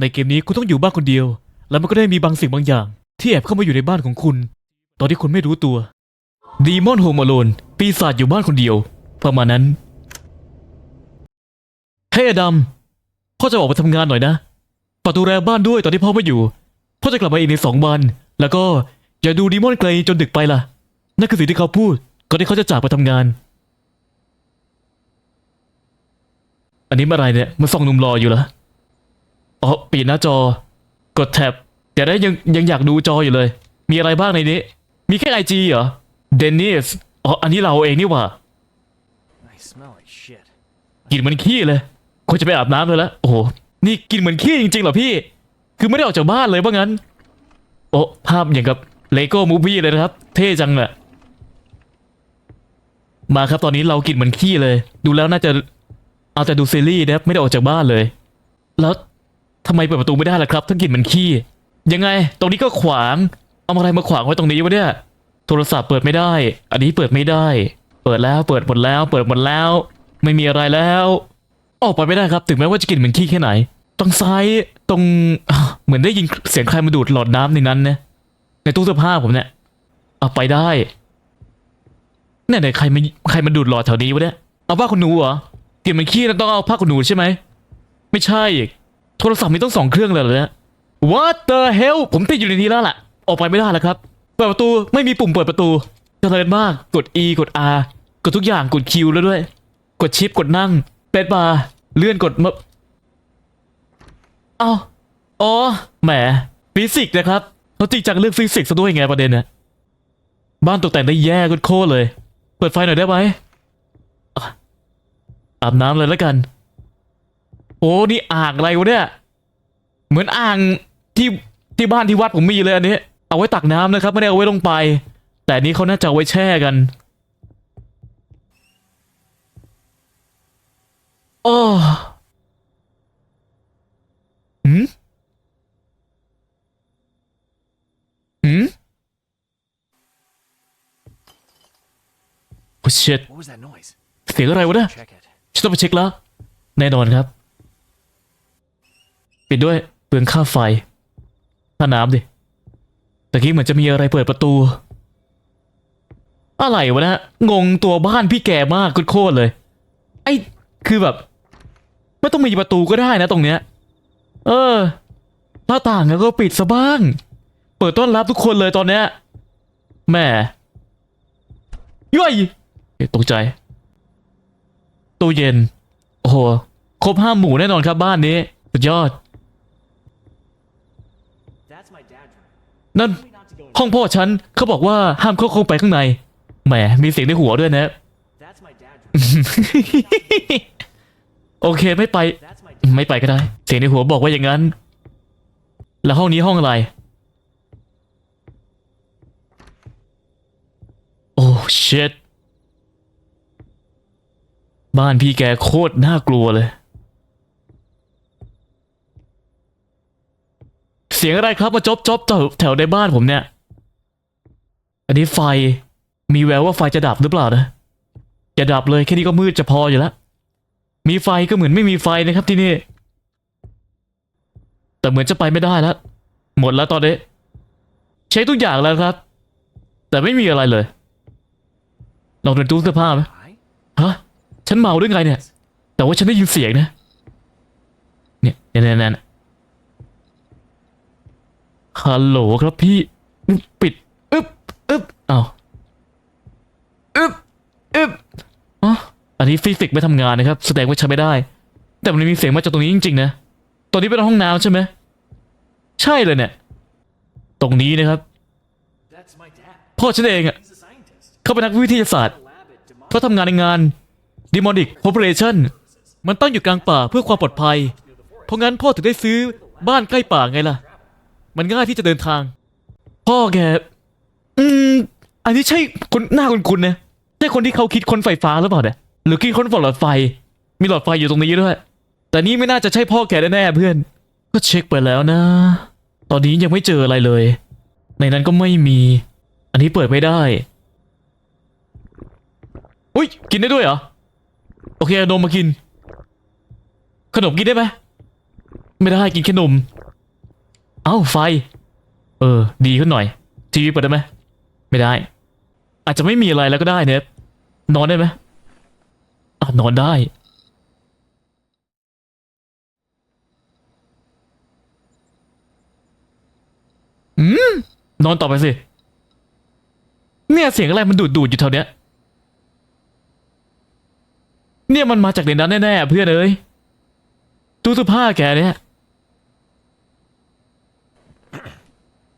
ในเกมนี้คุณต้องอยู่บ้านคนเดียว แล้วมันก็ได้มีบางสิ่งบางอย่าง ที่แอบเข้ามาอยู่ในบ้านของคุณ ตอนที่คุณไม่รู้ตัวดีมอนโฮมอโลนปีศาจอยู่บ้านคนเดียว ประมาณนั้นเฮ้ยอดัมพ่อจะออกไปทำงานหน่อยนะประตูแรบ้านด้วยตอนที่พ่อไม่อยู่พ่อจะกลับมาอีกในสองวัน แล้วก็อย่าดูดีมอนไกลจนดึกไปล่ะ นั่นคือสิ่งที่เขาพูดก่อนที่เขาจะจากไปทำงาน อันนี้เมื่อไหรเนี่ยมันส่องหนุ่มรออยู่เหรอ อ๋อปิดหน้าจอ กดแท็บแต่ได้ยังยังอยากดูจออยู่เลย มีอะไรบ้างในนี้ มีแค่ไอจีเหรอเดนนิสอ๋ออันนี้เราเองนี่หว่า I smell like shit. กลินเหมือนขี้เลยควรจะไปอาบน้ำเลยแล้วโอ้โหนี่กลินเหมือนขี้จริงๆเหรอพี่ คือไม่ได้ออกจากบ้านเลยว่างั้น โอ้ภาพอย่างกับเลโก้มูฟี่เลยนะครับ เท่จังอะมาครับตอนนี้เรากลินเหมือนขี้เลย ดูแล้วน่าจะเอาแต่ดูซีรีส์นะครับไม่ได้ออกจากบ้านเลย แล้ว ทำไมเปิดประตูไม่ได้ล่ะครับถ้ากลินเหมือนขี้ ยังไง ตรงนี้ก็ขวาง เอาอะไรมาขวางไว้ตรงนี้วะเนี่ย โทรศัพท์เปิดไม่ได้ อันนี้เปิดไม่ได้ เปิดแล้ว เปิดหมดแล้ว เปิดหมดแล้ว ไม่มีอะไรแล้ว ออกไปไม่ได้ครับ ถึงแม้ว่าจะกลิ่นเหมือนขี้แค่ไหน ตรงซ้าย ตรง เหมือนได้ยินเสียงใครมาดูดหลอดน้ำในนั้นนะ ในตู้เสื้อผ้าผมเนี่ย เอาไปได้เนี่ยไหนใครมาใครมาดูดหลอดแถวนี้วะเนี่ย เอาผ้าขนหนูเหรอกลิ่นเหมันขี้แล้วต้องเอาผ้าขนหนูใช่ไหม ไม่ใช่ โทรศัพท์มีต้องสองเครื่องเลยเหรอเนี่ย What the hell ผมติดอยู่ในนี้แล้วล่ะ ออกไปไม่ได้แล้วครับ เปิดประตูไม่มีปุ่มเปิดประตูเจริญมากกด E กด R กดทุกอย่างกด Q แล้วด้วย กดชิปกดนั่งเป็ดบาร์เลื่อนกดมาเอ้าอ๋อแหมฟิสิกส์นะครับเขาจริงจังเรื่องฟิสิกส์ซะด้วยไงประเด็นน่ะบ้านตกแต่งได้แย่โคตรเลย เปิดไฟหน่อยได้ไหมอาบน้ำเลยแล้วกัน โอ้นี่อ่างอะไรวะเนี่ย เหมือนอ่างที่ที่บ้านที่วัดผมมีเลยอันนี้ เอาไว้ตักน้ำนะครับ ไม่ได้เอาไว้ลงไป แต่อันนี้เขาน่าจะเอาไว้แช่กัน โอ้หืมหืมโอ้ shit What was that noise? เสียงอะไรวะเนี่ย Check it. ฉันต้องไปเช็คแล้ว แน่นอนครับ ปิดด้วยเปลืองค่าไฟค่าน้ำดิตะกี้เหมือนจะมีอะไรเปิดประตู อะไรวะนะงงตัวบ้านพี่แกมากโคตรเลย ไอ้คือแบบ ไม่ต้องมีประตูก็ได้นะตรงเนี้ย เออหน้าต่างก็ปิดซะบ้าง เปิดต้อนรับทุกคนเลยตอนเนี้ยแม่ย่อยตกใจตู้เย็น โอ้โห ครบห้าหมู่แน่นอนครับบ้านนี้ สุดยอด นั่น Tell me not to go in ห้องพ่อฉันเขาบอกว่าห้ามเข้าเข้าไปข้างใน แหม มีเสียงในหัวด้วยนะ That's my dad's room. โอเคไม่ไป That's my dad's ไม่ไปก็ได้ เสียงในหัวบอกว่าอย่างนั้น แล้วห้องนี้ห้องอะไร โอ้เช็ดบ้านพี่แกโคตรน่ากลัวเลย เสียงอะไรครับมาจบจบแถวแถวในบ้านผมเนี่ย อันนี้ไฟ มีแววว่าไฟจะดับหรือเปล่านะอย่าดับเลยแค่นี้ก็มืดจะพออยู่แล้ว มีไฟก็เหมือนไม่มีไฟนะครับที่นี่ แต่เหมือนจะไปไม่ได้แล้ว หมดแล้วตอนนี้ เช็คทุกอย่างแล้วครับ แต่ไม่มีอะไรเลย ลองเดินตู้เสื้อผ้าไหมฮะ ฉันเมาด้วยไงเนี่ย แต่ว่าฉันได้ยินเสียงนะ เนี่ยเนี่ยเนี่ย ฮัลโหลครับพี่ ปิดอึ๊บอึ๊บอ้าวอึ๊บอึ๊บอ๋ออันนี้ฟิสิกส์ไม่ทำงานนะครับ แสดงว่าใช้ไม่ได้ แต่มันมีเสียงมาจากตรงนี้จริงๆนะตรงนี้เป็นห้องน้ำใช่ไหมใช่เลยเนี่ย ตรงนี้นะครับพ่อฉันเองอะเขาเป็นนักวิทยาศาสตร์เขาทำงานในงาน Demonic Corporation มันตั้งอยู่กลางป่าเพื่อความปลอดภัย เพราะงั้นพ่อถึงได้ซื้อบ้านใกล้ป่าไงล่ะ มันง่ายที่จะเดินทาง พ่อแก อืม อันนี้ใช่คนหน้าคุณคุณนะใช่คนที่เขาคิดคนไฟฟ้าหรือเปล่าเนี่ยหรือคิดคนหลอดไฟ มีหลอดไฟอยู่ตรงนี้ด้วย แต่นี่ไม่น่าจะใช่พ่อแกแน่ๆเพื่อน ก็เช็คไปแล้วนะ ตอนนี้ยังไม่เจออะไรเลย ในนั้นก็ไม่มี อันนี้เปิดไม่ได้อุ้ยกินได้ด้วยเหรอ โอเคเอานมมากิน ขนมกินได้ไหม ไม่ได้กินแค่นม เอ้าไฟ เออ ดีขึ้นหน่อย ทีวีเปิดได้ไหม ไม่ได้ อาจจะไม่มีอะไรแล้วก็ได้เนฟนอนได้ไหมอะนอนได้อืมนอนต่อไปสิ เนี่ยเสียงอะไรมันดูดดูดอยู่แถวเนี้ย เนี่ยมันมาจากในนั้นแน่ๆเพื่อนเอ้ยตู้เสื้อผ้าแกเนี่ย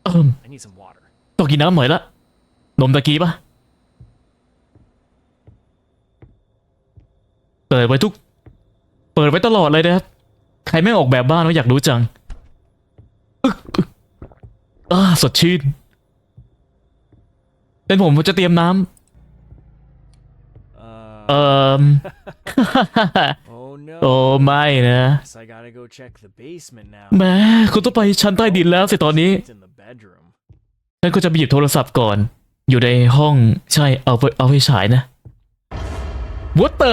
เอิม I need some water. ต้องกินน้ำหน่อยละ นมตะกี้ปะเปิดไว้ทุก เปิดไว้ตลอดเลยนะครับ ใครไม่งออกแบบบ้านว่าอยากรู้จังอึกอึกอ่าสดชื่น เป็นผมผมจะเตรียมน้ำ Uh, เอ่อ oh no. โอ้ไม่นะ Guess I gotta go check the basement now. แหม้คุณต้องไปชั้นใต้ดินแล้วสิตอนนี้ It's in the bedroom. ฉันก็จะไปหยิบโทรศัพท์ก่อน อยู่ในห้องใช่เอาไปเอาไปฉายนะ What the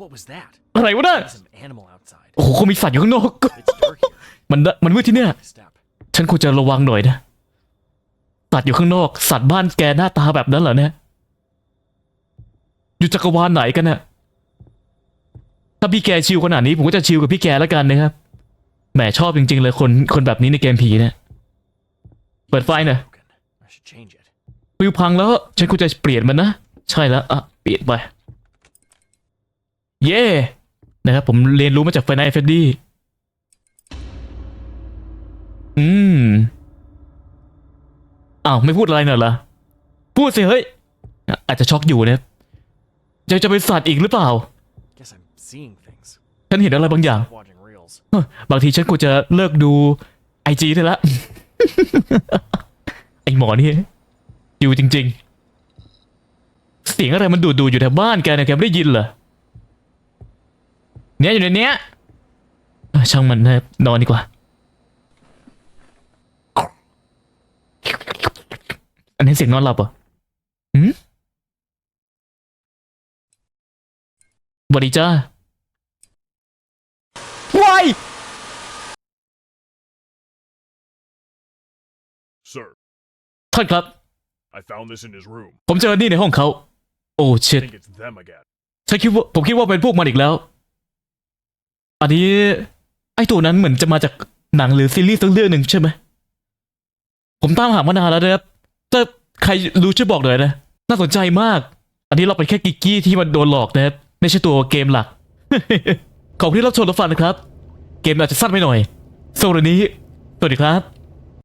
What was that? อะไรวะเนี่ย There's some animal outside. โอ้โหคงมีสัตว์อยู่ข้างนอก It's dark here. มันมันมืดที่เนี่ย A step. ฉันควรจะระวังหน่อยนะ สัตว์อยู่ข้างนอก สัตว์บ้านแกหน้าตาแบบนั้นเหรอเนี่ย อยู่จักรวาลไหนกันน่ะถ้าพี่แกชิลขนาดนี้ ผมก็จะชิลกับพี่แกแล้วกันนะครับ แหมชอบจริง ๆ เลยคนคนแบบนี้ในเกมผีเนี่ยเปิดไฟหน่อย Broken. I should change it. ฟิวพังแล้ว ฉันควรจะเปลี่ยนมันนะ ใช่แล้ว อะ เปลี่ยนไป เย่นะครับผมเรียนรู้มาจากไฟนอลเฟดดี้อืม อ้าว ไม่พูดอะไรหน่อยเหรอพูดสิ เฮ้ยอะอาจจะช็อกอยู่นะจะจะเป็นสัตว์อีกหรือเปล่า Guess I'm seeing things. ฉันเห็นอะไรบางอย่าง Stop watching reels. เฮ้ยบางทีฉันควรจะเลิกดูไอจีได้ละ ไอหมอนี่อยู่จริง ๆ เสียงอะไรมันดูดดูอยู่แถวบ้านแกนี่ยแกไม่ได้ยินเหรอเนี่ยอยู่ในเนี้ยเอ้ยช่างมันนะนอนดีกว่า อันนี้เสียงนอนหลับเหรอหืมสวัสดีจ้า วาย Sir, ท่านครับ I found this in his room. ผมเจอนี่ในห้องเขา โอ้เชิ I ด think it's them again. ฉันคิดว่าผมคิดว่าเป็นพวกมันอีกแล้ว อันนี้ ไอ้ตัวนั้นเหมือนจะมาจากหนังหรือซีรีส์สักเรื่องหนึ่งใช่ไหม ผมตามหามานานแล้วนะครับแต่ใครรู้ช่วยบอกหน่อยนะ น่าสนใจมาก อันนี้เราเป็นแค่กิกกี้ที่มันโดนหลอกนะครับ ไม่ใช่ตัวเกมหลัก ขอบคุณที่รับชมรับฟังนะครับ เกมอาจจะสั้นไปหน่อยสำหรับวันนี้ สวัสดีครับ